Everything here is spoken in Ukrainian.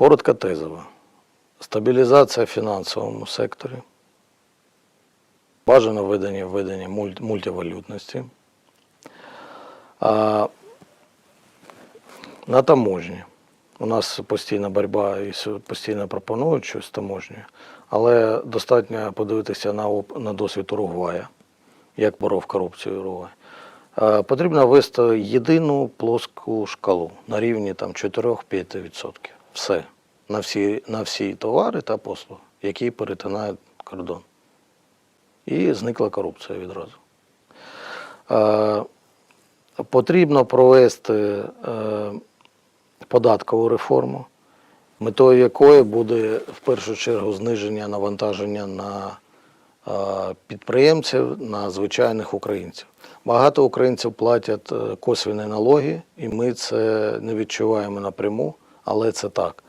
Коротко тезово. Стабілізація в фінансовому секторі. Бажано введення введення муль- мультивалютності. А, на таможні. У нас постійна боротьба і постійно пропонують щось з але достатньо подивитися на, на досвід Уругвая, як боров корупцію Уругвай. Потрібно ввести єдину плоску шкалу на рівні там, 4-5%. Все. На всі, на всі товари та послуги, які перетинають кордон. І зникла корупція відразу. Е, Потрібно провести е, податкову реформу, метою якої буде в першу чергу зниження навантаження на е, підприємців, на звичайних українців. Багато українців платять е, косвіні налоги, і ми це не відчуваємо напряму, але це так.